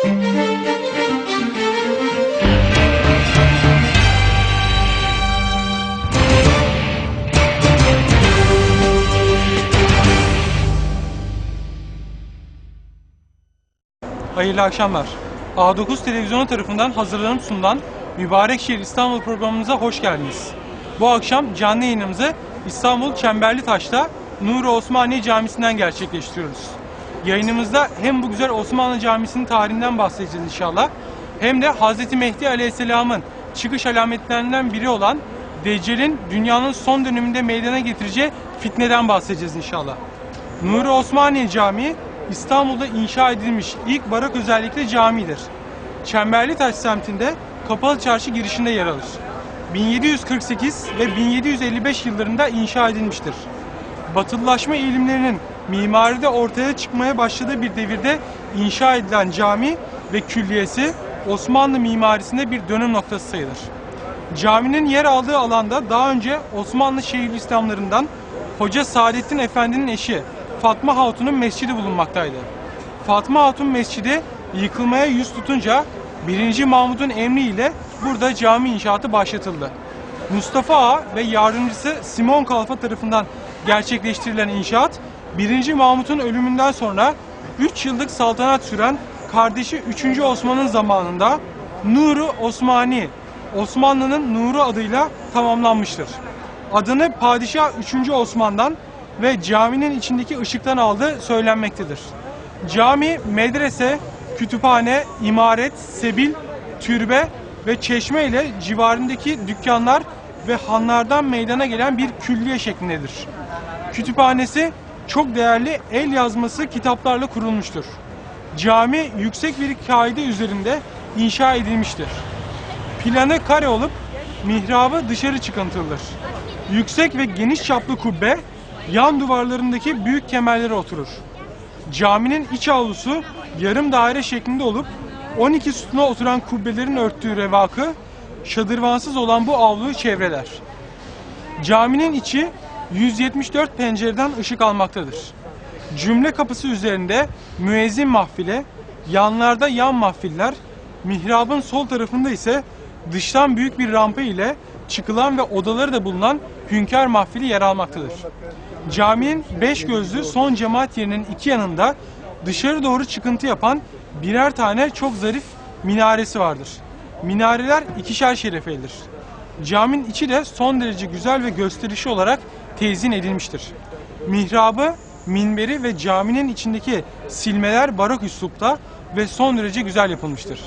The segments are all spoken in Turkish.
Hayırlı akşamlar. A9 televizyonu tarafından hazırlanıp sunulan Mübarek Şehir İstanbul programımıza hoş geldiniz. Bu akşam canlı yayınımızı İstanbul Çemberli Taş'ta Nuri Osmaniye Camisi'nden gerçekleştiriyoruz. Yayınımızda hem bu güzel Osmanlı Camisi'nin tarihinden bahsedeceğiz inşallah hem de Hz. Mehdi Aleyhisselam'ın çıkış alametlerinden biri olan Deccal'in dünyanın son döneminde meydana getireceği fitneden bahsedeceğiz inşallah. Nuri Osmaniye Camii İstanbul'da inşa edilmiş ilk barak özellikle camidir. Çemberlitaş semtinde Kapalı Çarşı girişinde yer alır. 1748 ve 1755 yıllarında inşa edilmiştir. Batılılaşma eğilimlerinin mimaride ortaya çıkmaya başladığı bir devirde inşa edilen cami ve külliyesi Osmanlı mimarisinde bir dönüm noktası sayılır. Caminin yer aldığı alanda daha önce Osmanlı Şeyhülislamlarından Hoca Saadettin Efendi'nin eşi Fatma Hatun'un mescidi bulunmaktaydı. Fatma Hatun Mescidi yıkılmaya yüz tutunca 1. Mahmud'un emriyle burada cami inşaatı başlatıldı. Mustafa Ağa ve yardımcısı Simon Kalfa tarafından gerçekleştirilen inşaat 1. Mahmud'un ölümünden sonra 3 yıllık saltanat süren kardeşi 3. Osman'ın zamanında Nuru Osmani, Osmanlı'nın Nuru adıyla tamamlanmıştır. Adını Padişah 3. Osman'dan ve caminin içindeki ışıktan aldığı söylenmektedir. Cami, medrese, kütüphane, imaret, sebil, türbe ve çeşme ile civarındaki dükkanlar ve hanlardan meydana gelen bir külliye şeklindedir. Kütüphanesi çok değerli el yazması kitaplarla kurulmuştur. Cami yüksek bir kaide üzerinde inşa edilmiştir. Planı kare olup mihrabı dışarı çıkıntılıdır. Yüksek ve geniş çaplı kubbe yan duvarlarındaki büyük kemerlere oturur. Caminin iç avlusu yarım daire şeklinde olup 12 sütuna oturan kubbelerin örttüğü revakı şadırvansız olan bu avluyu çevreler. Caminin içi 174 pencereden ışık almaktadır. Cümle kapısı üzerinde müezzin mahfile, yanlarda yan mahfiller, mihrabın sol tarafında ise dıştan büyük bir rampa ile çıkılan ve odaları da bulunan hünkâr mahfili yer almaktadır. Caminin beş gözlü son cemaat yerinin iki yanında dışarı doğru çıkıntı yapan birer tane çok zarif minaresi vardır. Minareler ikişer şerefelidir. Caminin içi de son derece güzel ve gösterişli olarak tezyin edilmiştir. Mihrabı, minberi ve caminin içindeki silmeler barok üslupta ve son derece güzel yapılmıştır.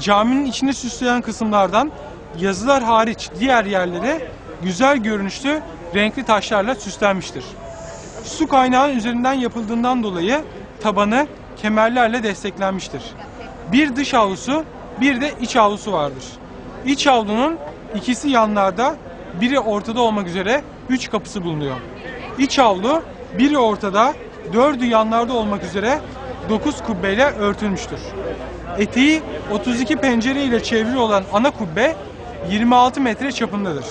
Caminin içini süsleyen kısımlardan yazılar hariç diğer yerlere güzel görünüşlü renkli taşlarla süslenmiştir. Su kaynağının üzerinden yapıldığından dolayı tabanı kemerlerle desteklenmiştir. Bir dış avlusu, bir de iç avlusu vardır. İç avlunun ikisi yanlarda, biri ortada olmak üzere üç kapısı bulunuyor. İç avlu biri ortada, dördü yanlarda olmak üzere dokuz kubbeyle örtülmüştür. Eteği 32 pencere ile çevrili olan ana kubbe 26 metre çapındadır.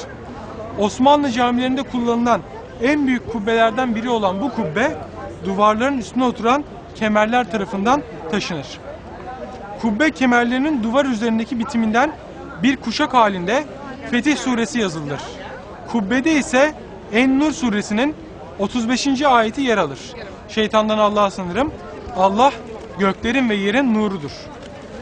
Osmanlı camilerinde kullanılan en büyük kubbelerden biri olan bu kubbe duvarların üstüne oturan kemerler tarafından taşınır. Kubbe kemerlerinin duvar üzerindeki bitiminden bir kuşak halinde Fetih suresi yazılır. Kubbede ise En-Nur suresinin 35. ayeti yer alır. Şeytandan Allah'a sınırım. Allah göklerin ve yerin nurudur.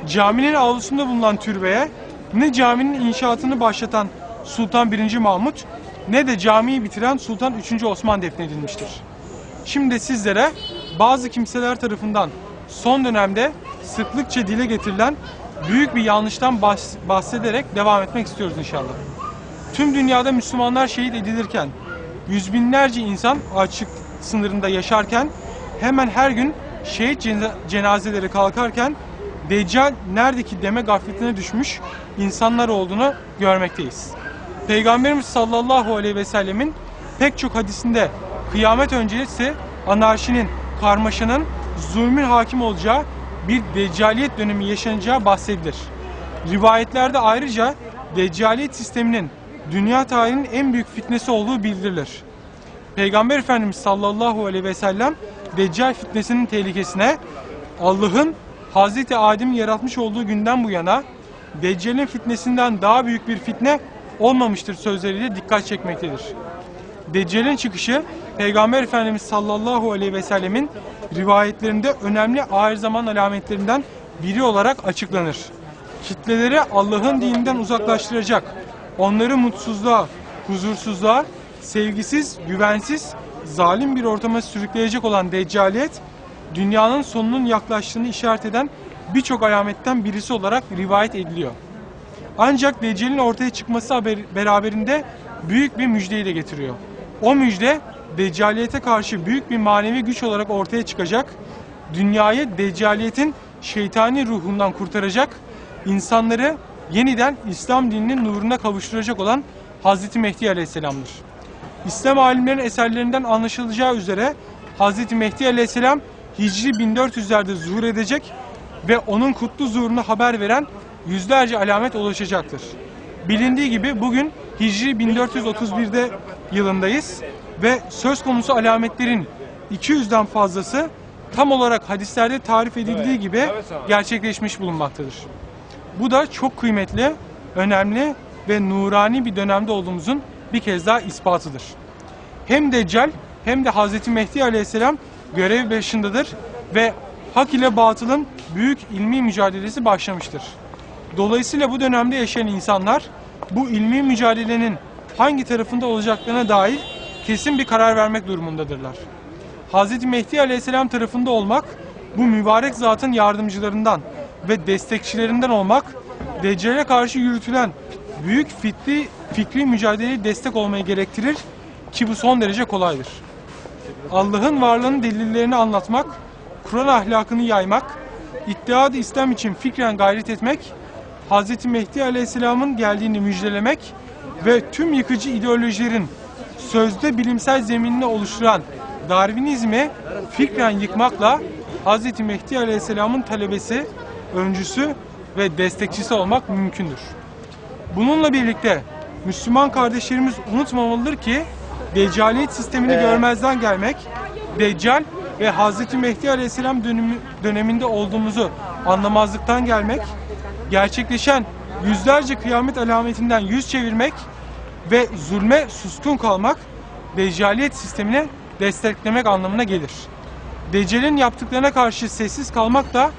Caminin avlusunda bulunan türbeye ne caminin inşaatını başlatan Sultan 1. Mahmut ne de camiyi bitiren Sultan 3. Osman defnedilmiştir. Şimdi sizlere bazı kimseler tarafından son dönemde sıklıkça dile getirilen büyük bir yanlıştan bahs- bahsederek devam etmek istiyoruz inşallah. Tüm dünyada Müslümanlar şehit edilirken, yüz binlerce insan açlık sınırında yaşarken, hemen her gün şehit cena- cenazeleri kalkarken, Deccal neredeki deme gafletine düşmüş insanlar olduğunu görmekteyiz. Peygamberimiz sallallahu aleyhi ve sellemin pek çok hadisinde kıyamet öncesi anarşinin, karmaşanın, zulmün hakim olacağı bir deccaliyet dönemi yaşanacağı bahsedilir. Rivayetlerde ayrıca deccaliyet sisteminin dünya tarihinin en büyük fitnesi olduğu bildirilir. Peygamber Efendimiz sallallahu aleyhi ve sellem Deccal fitnesinin tehlikesine Allah'ın Hazreti Adem'in yaratmış olduğu günden bu yana Deccal'in fitnesinden daha büyük bir fitne olmamıştır sözleriyle dikkat çekmektedir. Deccal'in çıkışı Peygamber Efendimiz sallallahu aleyhi ve sellemin rivayetlerinde önemli ahir zaman alametlerinden biri olarak açıklanır. Kitleleri Allah'ın dininden uzaklaştıracak, onları mutsuzluğa, huzursuzluğa, sevgisiz, güvensiz, zalim bir ortama sürükleyecek olan Deccaliyet, dünyanın sonunun yaklaştığını işaret eden birçok alametten birisi olarak rivayet ediliyor. Ancak Deccal'in ortaya çıkması haber, beraberinde büyük bir müjdeyi de getiriyor. O müjde Deccaliyete karşı büyük bir manevi güç olarak ortaya çıkacak, dünyayı Deccaliyetin şeytani ruhundan kurtaracak, insanları yeniden İslam dininin nuruna kavuşturacak olan Hazreti Mehdi Aleyhisselam'dır. İslam alimlerinin eserlerinden anlaşılacağı üzere Hazreti Mehdi Aleyhisselam Hicri 1400'lerde zuhur edecek ve onun kutlu zuhurunu haber veren yüzlerce alamet ulaşacaktır. Bilindiği gibi bugün Hicri 1431'de yılındayız ve söz konusu alametlerin 200'den fazlası tam olarak hadislerde tarif edildiği gibi gerçekleşmiş bulunmaktadır. Bu da çok kıymetli, önemli ve nurani bir dönemde olduğumuzun bir kez daha ispatıdır. Hem Deccal hem de Hazreti Mehdi Aleyhisselam görev başındadır ve hak ile batılın büyük ilmi mücadelesi başlamıştır. Dolayısıyla bu dönemde yaşayan insanlar bu ilmi mücadelenin hangi tarafında olacaklarına dair kesin bir karar vermek durumundadırlar. Hz. Mehdi Aleyhisselam tarafında olmak, bu mübarek zatın yardımcılarından ve destekçilerinden olmak, Deccal'e karşı yürütülen büyük fikri, fikri mücadeleye destek olmayı gerektirir ki bu son derece kolaydır. Allah'ın varlığının delillerini anlatmak, Kur'an ahlakını yaymak, iddiadı İslam için fikren gayret etmek, Hz. Mehdi Aleyhisselam'ın geldiğini müjdelemek ve tüm yıkıcı ideolojilerin sözde bilimsel zeminini oluşturan Darwinizmi fikren yıkmakla Hz. Mehdi Aleyhisselam'ın talebesi, öncüsü ve destekçisi olmak mümkündür. Bununla birlikte Müslüman kardeşlerimiz unutmamalıdır ki Deccaliyet sistemini görmezden gelmek, Deccal ve Hz. Mehdi Aleyhisselam dönemi, döneminde olduğumuzu anlamazlıktan gelmek, gerçekleşen yüzlerce kıyamet alametinden yüz çevirmek ve zulme suskun kalmak Deccaliyet sistemine desteklemek anlamına gelir. Deccal'in yaptıklarına karşı sessiz kalmak da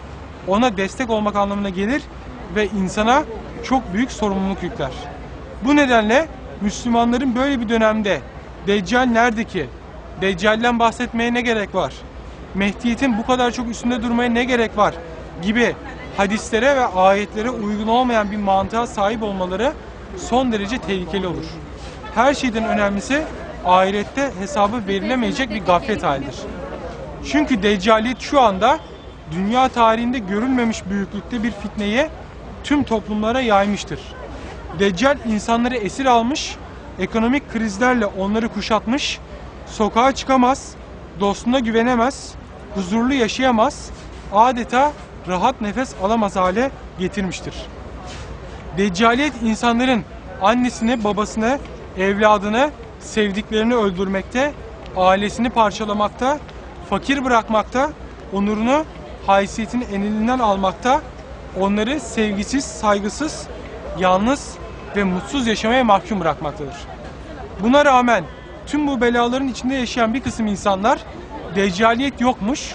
ona destek olmak anlamına gelir ve insana çok büyük sorumluluk yükler. Bu nedenle Müslümanların böyle bir dönemde Deccal nerede ki? Deccal'den bahsetmeye ne gerek var? Mehdiyet'in bu kadar çok üstünde durmaya ne gerek var? Gibi hadislere ve ayetlere uygun olmayan bir mantığa sahip olmaları son derece tehlikeli olur. Her şeyden önemlisi ahirette hesabı verilemeyecek bir gaflet halidir. Çünkü Deccaliyet şu anda dünya tarihinde görülmemiş büyüklükte bir fitneyi tüm toplumlara yaymıştır. Deccal insanları esir almış, ekonomik krizlerle onları kuşatmış, sokağa çıkamaz, dostuna güvenemez, huzurlu yaşayamaz, adeta rahat nefes alamaz hale getirmiştir. Deccaliyet insanların annesini, babasını, evladını, sevdiklerini öldürmekte, ailesini parçalamakta, fakir bırakmakta, onurunu, haysiyetini elinden almakta, onları sevgisiz, saygısız, yalnız ve mutsuz yaşamaya mahkum bırakmaktadır. Buna rağmen tüm bu belaların içinde yaşayan bir kısım insanlar deccaliyet yokmuş,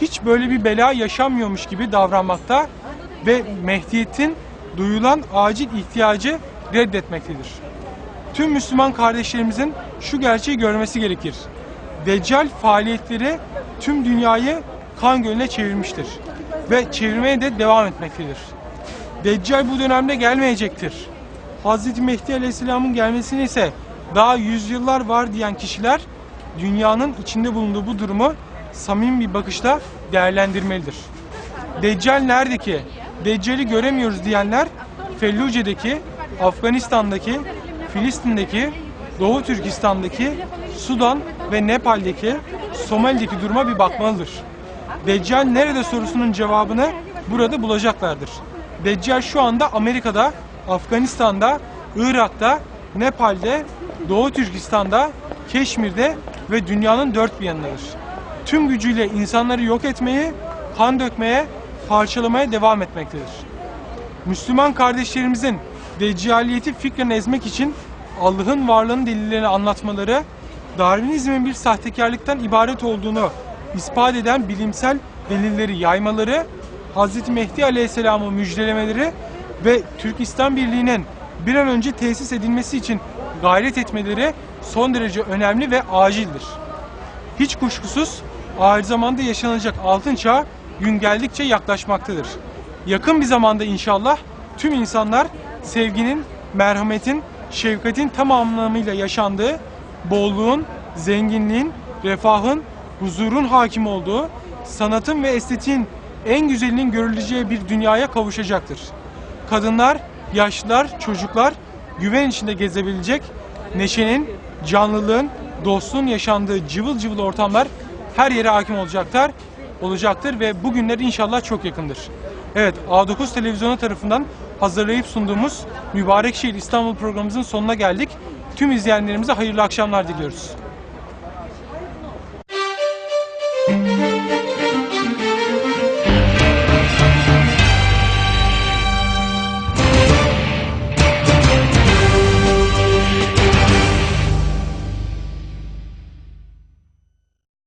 hiç böyle bir bela yaşanmıyormuş gibi davranmakta ve Mehdiyet'in duyulan acil ihtiyacı reddetmektedir. Tüm Müslüman kardeşlerimizin şu gerçeği görmesi gerekir. Deccal faaliyetleri tüm dünyayı kan gölüne çevirmiştir ve çevirmeye de devam etmektedir. Deccal bu dönemde gelmeyecektir. Hz. Mehdi Aleyhisselam'ın gelmesine ise daha yüzyıllar var diyen kişiler dünyanın içinde bulunduğu bu durumu samimi bir bakışla değerlendirmelidir. Deccal nerede ki? Deccal'i göremiyoruz diyenler Felluce'deki, Afganistan'daki, Filistin'deki, Doğu Türkistan'daki, Sudan ve Nepal'deki, Somali'deki duruma bir bakmalıdır. Deccal nerede sorusunun cevabını burada bulacaklardır. Deccal şu anda Amerika'da, Afganistan'da, Irak'ta, Nepal'de, Doğu Türkistan'da, Keşmir'de ve dünyanın dört bir yanındadır. Tüm gücüyle insanları yok etmeye, kan dökmeye, parçalamaya devam etmektedir. Müslüman kardeşlerimizin deccaliyeti fikren ezmek için Allah'ın varlığının delillerini anlatmaları, Darwinizmin bir sahtekarlıktan ibaret olduğunu ispat eden bilimsel delilleri yaymaları, Hz. Mehdi Aleyhisselam'ı müjdelemeleri ve Türk İslam Birliği'nin bir an önce tesis edilmesi için gayret etmeleri son derece önemli ve acildir. Hiç kuşkusuz aynı zamanda yaşanacak altın çağ gün geldikçe yaklaşmaktadır. Yakın bir zamanda inşallah tüm insanlar sevginin, merhametin, şefkatin tam anlamıyla yaşandığı, bolluğun, zenginliğin, refahın, huzurun hakim olduğu, sanatın ve estetiğin en güzelinin görüleceği bir dünyaya kavuşacaktır. Kadınlar, yaşlılar, çocuklar güven içinde gezebilecek, neşenin, canlılığın, dostluğun yaşandığı cıvıl cıvıl ortamlar her yere hakim olacaklar, olacaktır ve bu günler inşallah çok yakındır. Evet, A9 televizyonu tarafından hazırlayıp sunduğumuz Mübarek Şehir İstanbul programımızın sonuna geldik. Tüm izleyenlerimize hayırlı akşamlar diliyoruz.